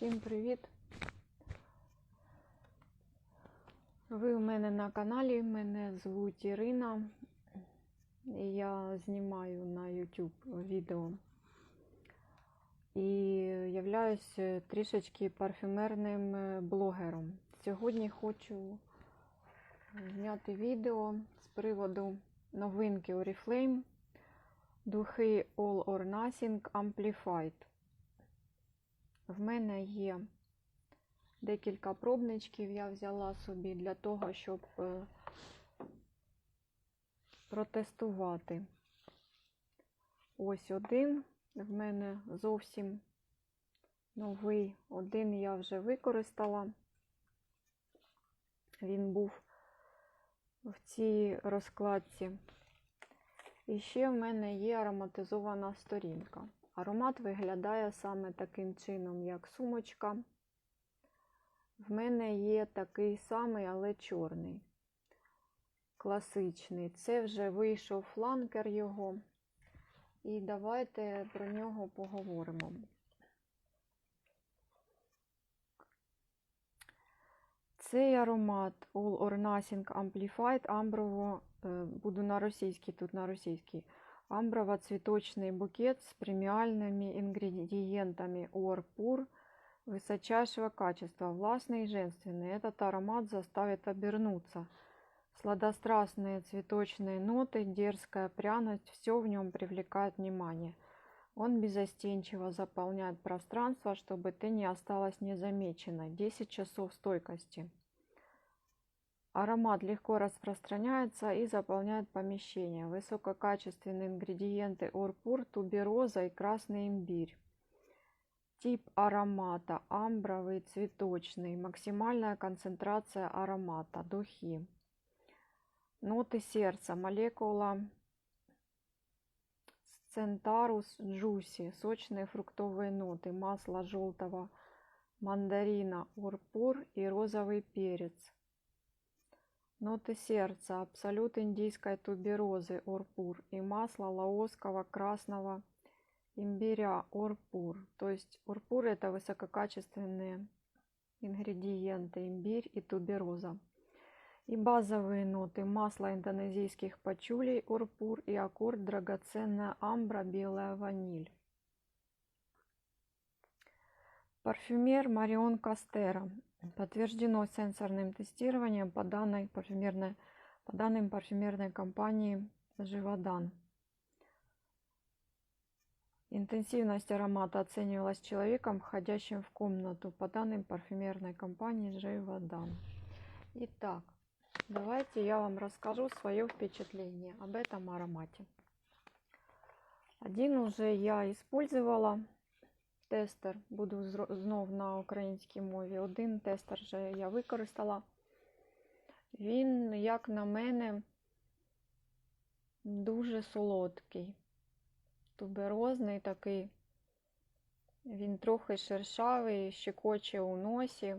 Всім привіт! Ви у мене на каналі, мене звуть Ірина. Я знімаю на YouTube відео. І являюсь трішечки парфюмерним блогером. Сьогодні хочу зняти відео з приводу новинки Oriflame духи All or Nothing Amplified. В мене є декілька пробничків, я взяла собі для того, щоб е, протестувати. Ось один. В мене зовсім новий. Один я вже використала. Він був в цій розкладці. І ще в мене є ароматизована сторінка. Аромат виглядає саме таким чином, як сумочка. В мене є такий самий, але чорний. Класичний. Це вже вийшов фланкер його. І давайте про нього поговоримо. Цей аромат All or Nothing Amplified амброво, е, буду на російській, тут на російській. Амброво-цветочный букет с премиальными ингредиентами Орпур высочайшего качества, властный и женственный. Этот аромат заставит обернуться. Сладострастные цветочные ноты, дерзкая пряность, все в нем привлекает внимание. Он безостенчиво заполняет пространство, чтобы ты не осталась незамеченной. 10 часов стойкости. Аромат легко распространяется и заполняет помещение. Высококачественные ингредиенты орпур, тубероза и красный имбирь. Тип аромата амбровый, цветочный. Максимальная концентрация аромата. Духи. Ноты сердца. Молекула Центарус джуси. Сочные фруктовые ноты. Масло желтого мандарина, урпур и розовый перец. Ноты сердца, абсолют индийской туберозы, орпур и масло лаосского красного имбиря, орпур. То есть орпур это высококачественные ингредиенты, имбирь и тубероза. И базовые ноты масло индонезийских пачулей, орпур и аккорд драгоценная амбра, белая ваниль. Парфюмер Марион Кастера. Подтверждено сенсорным тестированием по, данной парфюмерной, по данным парфюмерной компании Живодан. Интенсивность аромата оценивалась человеком, входящим в комнату по данным парфюмерной компании Живодан. Итак, давайте я вам расскажу свое впечатление об этом аромате. Один уже я использовала тестер, буду знов на українській мові. Один тестер вже я використала. Він, як на мене, дуже солодкий, туберозний такий. Він трохи шершавий, щекоче у носі.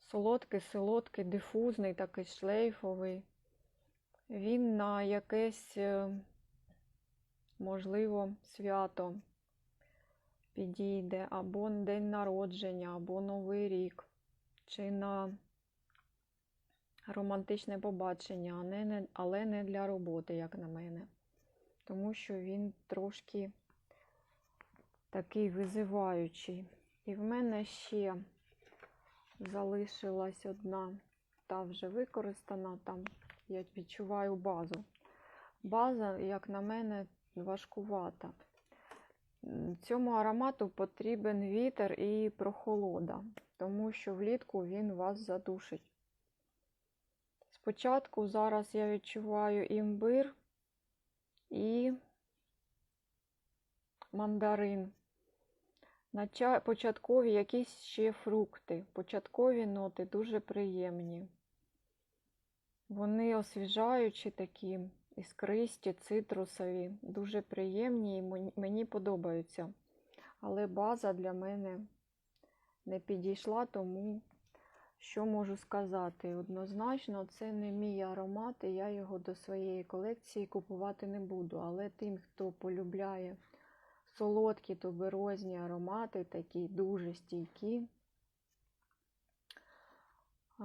Солодкий, солодкий, дифузний, такий шлейфовий. Він на якесь, е, можливо, свято підійде або день народження, або Новий рік, чи на романтичне побачення, але не для роботи, як на мене. Тому що він трошки такий визиваючий. І в мене ще залишилась одна, та вже використана, там я відчуваю базу. База, як на мене, важкувата. Цьому аромату потрібен вітер і прохолода, тому що влітку він вас задушить. Спочатку зараз я відчуваю імбир і мандарин. Початкові якісь ще фрукти. Початкові ноти дуже приємні. Вони освіжаючі такі, іскристі, цитрусові, дуже приємні і мені- подобаються. Але база для мене не підійшла, тому що можу сказати? Однозначно, це не мій аромат, і я його до своєї колекції купувати не буду. Але тим, хто полюбляє солодкі туберозні аромати, такі дуже стійкі. Е,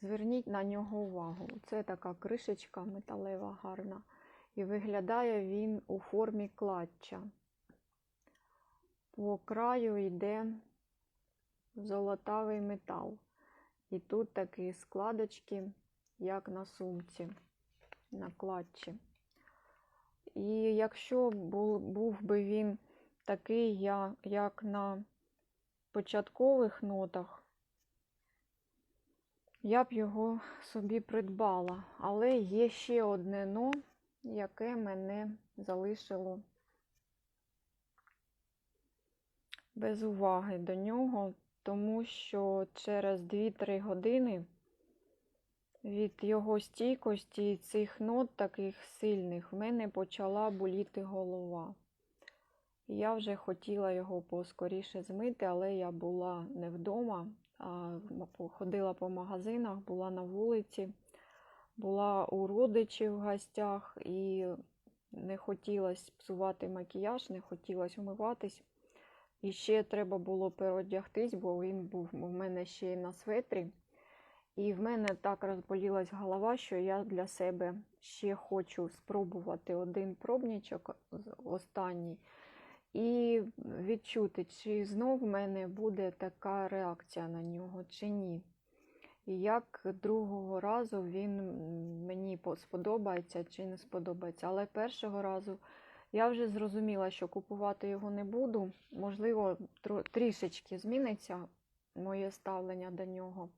Зверніть на нього увагу. Це така кришечка металева гарна. І виглядає він у формі клатча. По краю йде золотавий метал. І тут такі складочки, як на сумці, на клатчі. І якщо був, був би він такий, як на початкових нотах, я б його собі придбала. Але є ще одне но, яке мене залишило без уваги до нього, тому що через 2-3 години від його стійкості і цих нот таких сильних в мене почала боліти голова. Я вже хотіла його поскоріше змити, але я була не вдома, ходила по магазинах, була на вулиці, була у родичів в гостях і не хотілося псувати макіяж, не хотілося умиватись. І ще треба було переодягтись, бо він був у мене ще й на светрі. І в мене так розболілась голова, що я для себе ще хочу спробувати один пробничок, останній, і відчути, чи знов в мене буде така реакція на нього, чи ні. І як другого разу він мені сподобається чи не сподобається. Але першого разу я вже зрозуміла, що купувати його не буду. Можливо, трішечки зміниться моє ставлення до нього.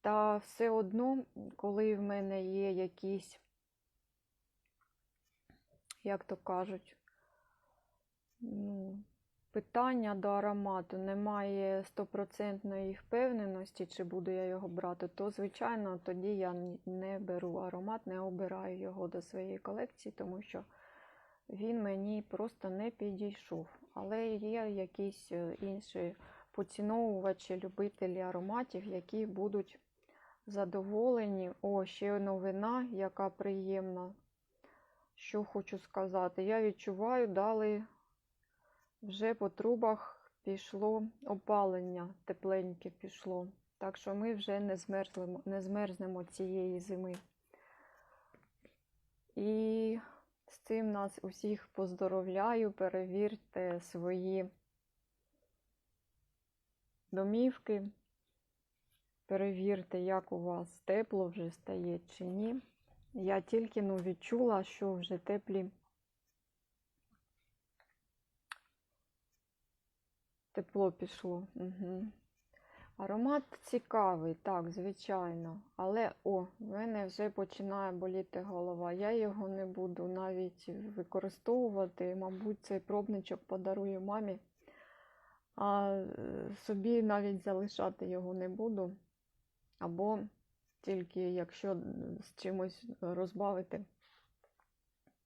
Та все одно, коли в мене є якісь, як то кажуть, ну, питання до аромату, немає стопроцентної впевненості, чи буду я його брати, то, звичайно, тоді я не беру аромат, не обираю його до своєї колекції, тому що він мені просто не підійшов. Але є якісь е, інші поціновувачі, любителі ароматів, які будуть задоволені. О, ще новина, яка приємна. Що хочу сказати. Я відчуваю, далі вже по трубах пішло опалення, тепленьке пішло. Так що ми вже не змерзнемо, не змерзнемо цієї зими. І з цим нас усіх поздоровляю. Перевірте свої домівки. Перевірте, як у вас тепло вже стає чи ні. Я тільки ну, відчула, що вже теплі. Тепло пішло. Угу. Аромат цікавий, так, звичайно. Але о, в мене вже починає боліти голова. Я його не буду навіть використовувати. Мабуть, цей пробничок подарую мамі. А е, собі навіть залишати його не буду. Або тільки якщо з чимось розбавити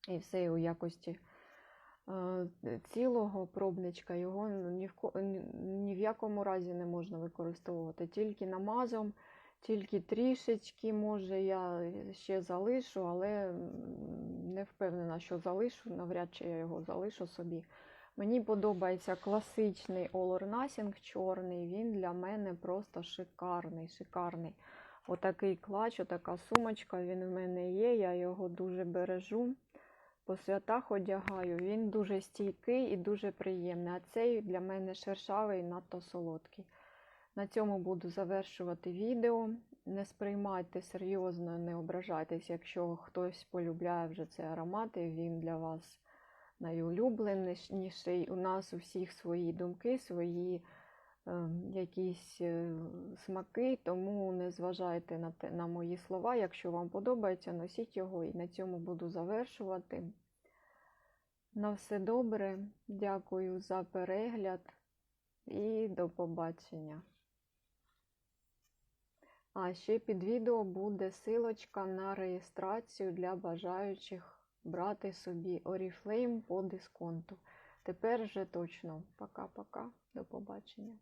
і все у якості цілого пробничка його ні в, ні- в якому разі не можна використовувати. Тільки намазом, тільки трішечки, може, я ще залишу, але не впевнена, що залишу, навряд чи я його залишу собі. Мені подобається класичний or Nothing чорний, він для мене просто шикарний, шикарний. Отакий клач, отака сумочка, він в мене є, я його дуже бережу. По святах одягаю, він дуже стійкий і дуже приємний. А цей для мене шершавий і надто солодкий. На цьому буду завершувати відео. Не сприймайте серйозно, не ображайтесь, якщо хтось полюбляє вже цей аромат, і він для вас найулюбленіший. У нас у всіх свої думки, свої е, якісь е, смаки, тому не зважайте на, те, на мої слова. Якщо вам подобається, носіть його і на цьому буду завершувати. На все добре, дякую за перегляд і до побачення. А ще під відео буде силочка на реєстрацію для бажаючих брати собі Oriflame по дисконту. Тепер вже точно. Пока-пока. До побачення.